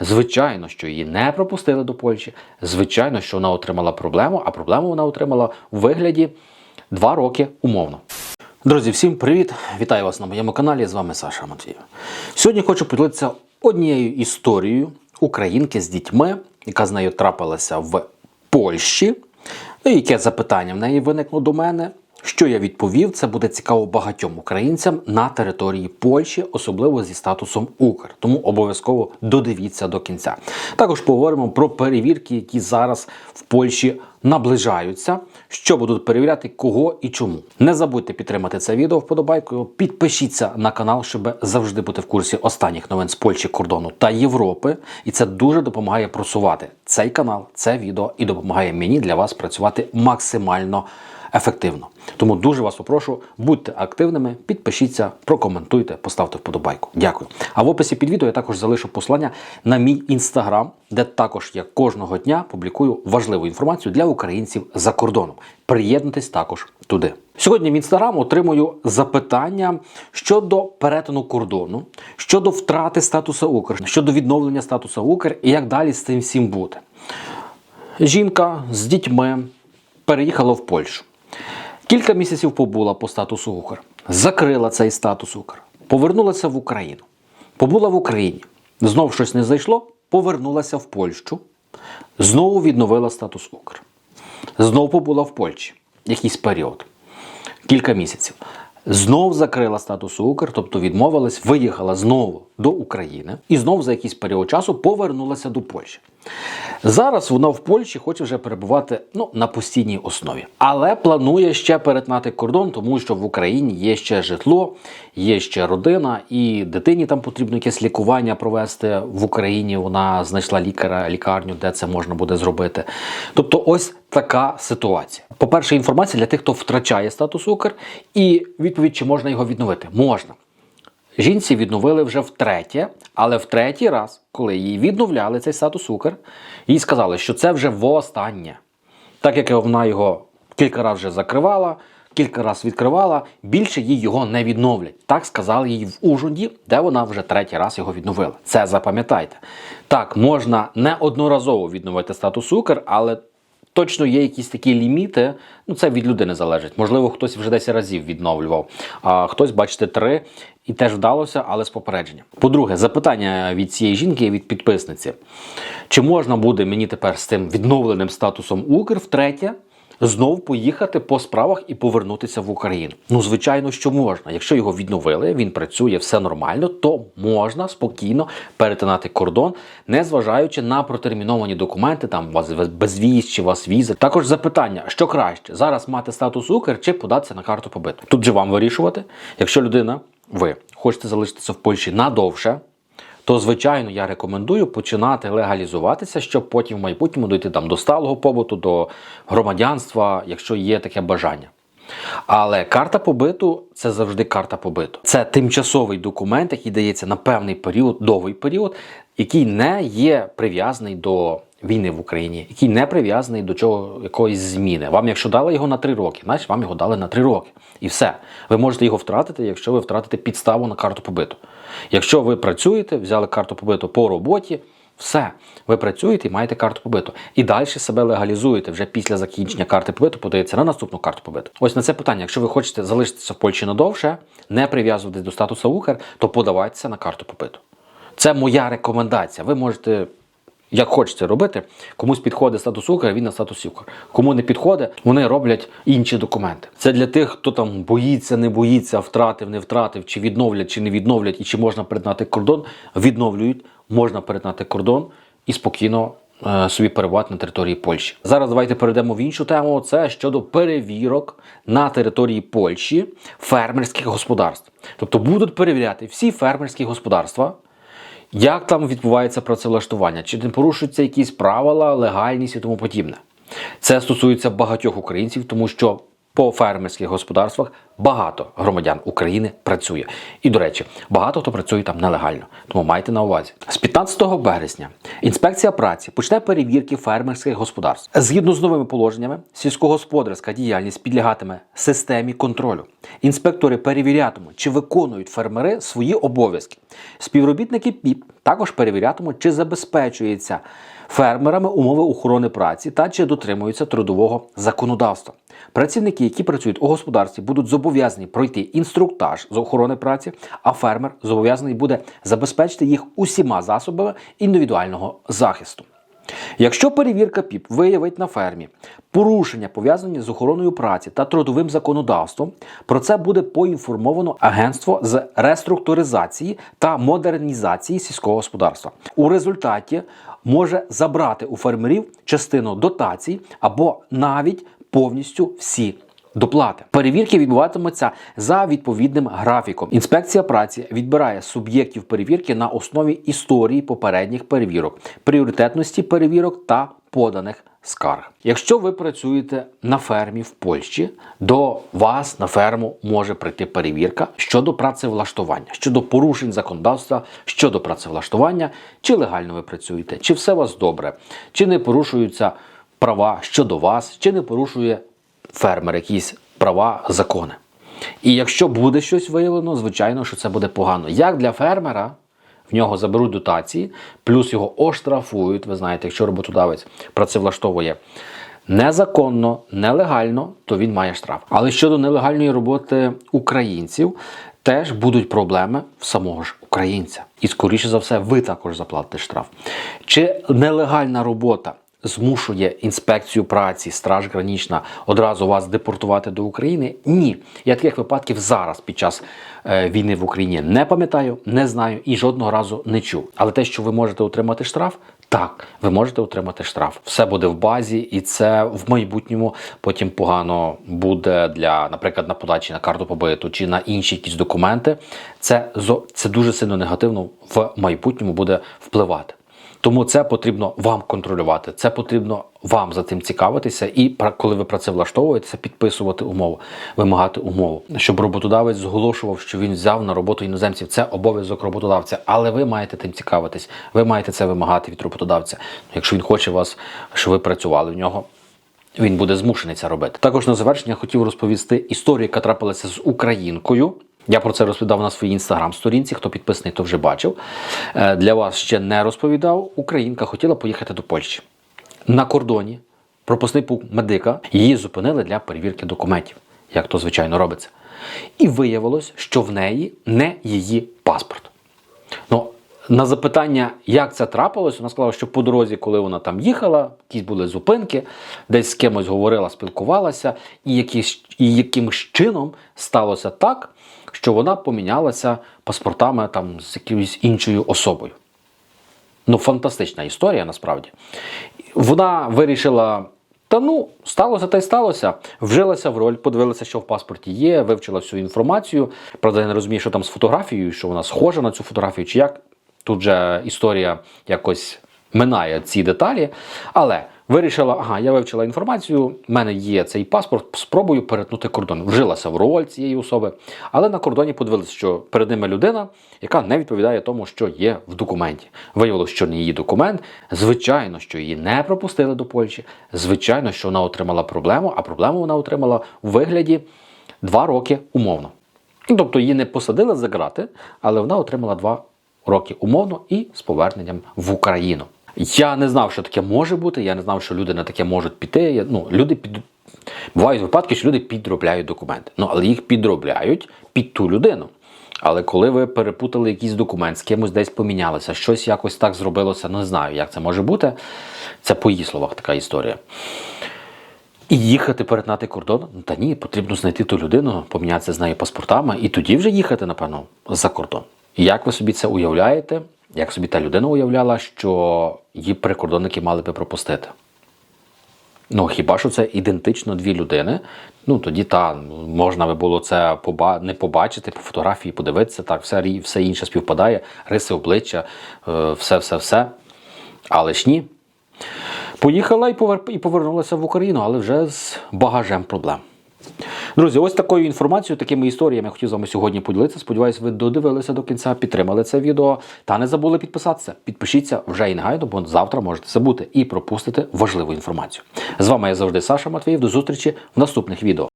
Звичайно, що її не пропустили до Польщі. Звичайно, що вона отримала проблему, а проблему вона отримала у вигляді два роки умовно. Друзі, всім привіт! Вітаю вас на моєму каналі. З вами Саша Матвієв. Сьогодні хочу поділитися однією історією українки з дітьми, яка з нею трапилася в Польщі. Ну, яке запитання в неї виникло до мене. Що я відповів, це буде цікаво багатьом українцям на території Польщі, особливо зі статусом Укр. Тому обов'язково додивіться до кінця. Також поговоримо про перевірки, які зараз в Польщі наближаються, що будуть перевіряти, кого і чому. Не забудьте підтримати це відео вподобайкою. Підпишіться на канал, щоб завжди бути в курсі останніх новин з Польщі, кордону та Європи. І це дуже допомагає просувати цей канал, це відео і допомагає мені для вас працювати максимально ефективно. Тому дуже вас попрошу, будьте активними, підпишіться, прокоментуйте, поставте вподобайку. Дякую. А в описі під відео я також залишу посилання на мій інстаграм, де також я кожного дня публікую важливу інформацію для українців за кордоном. Приєднуйтесь також туди. Сьогодні в інстаграм отримую запитання щодо перетину кордону, щодо втрати статусу Укр, щодо відновлення статусу Укр і як далі з цим всім бути. Жінка з дітьми переїхала в Польщу. Кілька місяців побула по статусу Укр, закрила цей статус Укр, повернулася в Україну. Побула в Україні. Знов щось не зайшло, повернулася в Польщу, знову відновила статус Укр. Знов побула в Польщі якийсь період, кілька місяців. Знов закрила статус Укр, тобто відмовилась, виїхала знову до України і знов за якийсь період часу повернулася до Польщі. Зараз вона в Польщі хоче вже перебувати ну, на постійній основі, але планує ще перетнати кордон, тому що в Україні є ще житло, є ще родина, і дитині там потрібно якесь лікування провести в Україні. Вона знайшла лікаря, лікарню, де це можна буде зробити. Тобто, ось така ситуація. По-перше, інформація для тих, хто втрачає статус Укр, і відповідь, чи можна його відновити? Можна. Жінці відновили вже втретє, але в третій раз, коли їй відновляли цей статус Укр, їй сказали, що це вже востаннє. Так як вона його кілька разів вже закривала, кілька разів відкривала, більше їй його не відновлять. Так сказали їй в Ужгороді, де вона вже третій раз його відновила. Це запам'ятайте. Так, можна неодноразово відновити статус Укр, але Точно є якісь такі ліміти, ну це від людини залежить. Можливо, хтось вже 10 разів відновлював, а хтось, бачите, три і теж вдалося, але з попередженням. По-друге, запитання від цієї жінки від підписниці: чи можна буде мені тепер з тим відновленим статусом Укр втретє? Знов поїхати по справах і повернутися в Україну. Ну, звичайно, що можна. Якщо його відновили, він працює, все нормально, то можна спокійно перетинати кордон, не зважаючи на протерміновані документи, там вас безвіз чи вас візи. Також запитання, що краще зараз мати статус Укр чи податися на карту побиту. Тут же вам вирішувати, якщо людина, ви хочете залишитися в Польщі надовше то звичайно я рекомендую починати легалізуватися, щоб потім в майбутньому дойти там до сталого побуту, до громадянства, якщо є таке бажання. Але карта побиту це завжди карта побиту. Це тимчасовий документ, який дається на певний період, довгий період, який не є прив'язаний до війни в Україні, який не прив'язаний до чого якоїсь зміни. Вам, якщо дали його на три роки, значить вам його дали на три роки. І все. Ви можете його втратити, якщо ви втратите підставу на карту побиту. Якщо ви працюєте, взяли карту побиту по роботі. Все, ви працюєте і маєте карту побиту. І далі себе легалізуєте вже після закінчення карти побиту, подається на наступну карту побиту. Ось на це питання. Якщо ви хочете залишитися в Польщі надовше, не прив'язуватись до статусу Укр, то подавайтеся на карту побиту. Це моя рекомендація. Ви можете. Як хочете робити, комусь підходить статус Укр, він на статус Укр. Кому не підходить, вони роблять інші документи. Це для тих, хто там боїться, не боїться, втратив, не втратив, чи відновлять, чи не відновлять, і чи можна перетнати кордон. Відновлюють, можна перетнати кордон і спокійно е, собі перебувати на території Польщі. Зараз давайте перейдемо в іншу тему. Це щодо перевірок на території Польщі фермерських господарств. Тобто будуть перевіряти всі фермерські господарства. Як там відбувається працевлаштування? Чи не порушуються якісь правила, легальність і тому подібне? Це стосується багатьох українців, тому що по фермерських господарствах багато громадян України працює. І, до речі, багато хто працює там нелегально. Тому майте на увазі. З 15 березня інспекція праці почне перевірки фермерських господарств. Згідно з новими положеннями, сільськогосподарська діяльність підлягатиме системі контролю. Інспектори перевірятимуть, чи виконують фермери свої обов'язки. Співробітники ПІП також перевірятимуть, чи забезпечується фермерами умови охорони праці та чи дотримуються трудового законодавства. Працівники, які працюють у господарстві, будуть зобов'язані пройти інструктаж з охорони праці, а фермер зобов'язаний буде забезпечити їх усіма засобами індивідуального захисту. Якщо перевірка ПІП виявить на фермі порушення пов'язані з охороною праці та трудовим законодавством, про це буде поінформовано Агентство з реструктуризації та модернізації сільського господарства. У результаті може забрати у фермерів частину дотацій або навіть повністю всі. Доплати перевірки відбуватимуться за відповідним графіком. Інспекція праці відбирає суб'єктів перевірки на основі історії попередніх перевірок, пріоритетності перевірок та поданих скарг. Якщо ви працюєте на фермі в Польщі, до вас на ферму може прийти перевірка щодо працевлаштування, щодо порушень законодавства щодо працевлаштування, чи легально ви працюєте, чи все у вас добре, чи не порушуються права щодо вас, чи не порушує фермер якісь права, закони. І якщо буде щось виявлено, звичайно, що це буде погано. Як для фермера, в нього заберуть дотації, плюс його оштрафують. Ви знаєте, якщо роботодавець працевлаштовує незаконно, нелегально, то він має штраф. Але щодо нелегальної роботи українців, теж будуть проблеми в самого ж українця. І скоріше за все, ви також заплатите штраф. Чи нелегальна робота змушує інспекцію праці, страж гранічна одразу вас депортувати до України? Ні. Я таких випадків зараз під час е, війни в Україні не пам'ятаю, не знаю і жодного разу не чув. Але те, що ви можете отримати штраф, так, ви можете отримати штраф. Все буде в базі, і це в майбутньому потім погано буде для, наприклад, на подачі на карту побиту чи на інші якісь документи. Це, це дуже сильно негативно в майбутньому буде впливати. Тому це потрібно вам контролювати. Це потрібно вам за тим цікавитися, і коли ви працевлаштовуєтеся, підписувати умову, вимагати умову, щоб роботодавець зголошував, що він взяв на роботу іноземців. Це обов'язок роботодавця, але ви маєте тим цікавитись. Ви маєте це вимагати від роботодавця. Якщо він хоче вас, щоб ви працювали в нього. Він буде змушений це робити. Також на завершення хотів розповісти історію, яка трапилася з українкою. Я про це розповідав на своїй інстаграм-сторінці. Хто підписаний, то вже бачив. Е, Для вас ще не розповідав. Українка хотіла поїхати до Польщі. На кордоні пропускний пункт медика її зупинили для перевірки документів, як то звичайно робиться. І виявилось, що в неї не її паспорт. Ну, на запитання, як це трапилось, вона сказала, що по дорозі, коли вона там їхала, якісь були зупинки, десь з кимось говорила, спілкувалася, і, якісь, і якимось чином сталося так, що вона помінялася паспортами там з якоюсь іншою особою. Ну, фантастична історія насправді. Вона вирішила. Та ну, сталося та й сталося. Вжилася в роль, подивилася, що в паспорті є, вивчила всю інформацію. Правда, я не розумію, що там з фотографією, що вона схожа на цю фотографію, чи як. Тут же історія якось минає ці деталі. Але вирішила, ага, я вивчила інформацію, в мене є цей паспорт, спробую перетнути кордон. Вжилася в роль цієї особи, але на кордоні подивилися, що перед ними людина, яка не відповідає тому, що є в документі. Виявилося, що не її документ. Звичайно, що її не пропустили до Польщі. Звичайно, що вона отримала проблему, а проблему вона отримала у вигляді два роки умовно. Тобто її не посадили за грати, але вона отримала два роки умовно і з поверненням в Україну. Я не знав, що таке може бути. Я не знав, що люди на таке можуть піти. Я, ну, люди під... Бувають випадки, що люди підробляють документи. Ну, але їх підробляють під ту людину. Але коли ви перепутали якийсь документ, з кимось десь помінялися, щось якось так зробилося, не знаю, як це може бути. Це по її словах така історія. І їхати перетнати кордон? Ну, Та ні, потрібно знайти ту людину, помінятися з нею паспортами, і тоді вже їхати, напевно, за кордон. Як ви собі це уявляєте? Як собі та людина уявляла, що її прикордонники мали би пропустити? Ну, хіба що це ідентично дві людини? Ну тоді та можна би було це поба... не побачити по фотографії, подивитися, так, все, все інше співпадає, риси обличчя, е, все, все, все. Але ж ні. Поїхала і повернулася в Україну, але вже з багажем проблем. Друзі, ось такою інформацією, такими історіями хотів з вами сьогодні поділитися. Сподіваюсь, ви додивилися до кінця, підтримали це відео та не забули підписатися. Підпишіться вже і негайно, бо завтра можете забути і пропустити важливу інформацію. З вами я завжди Саша Матвіїв. До зустрічі в наступних відео.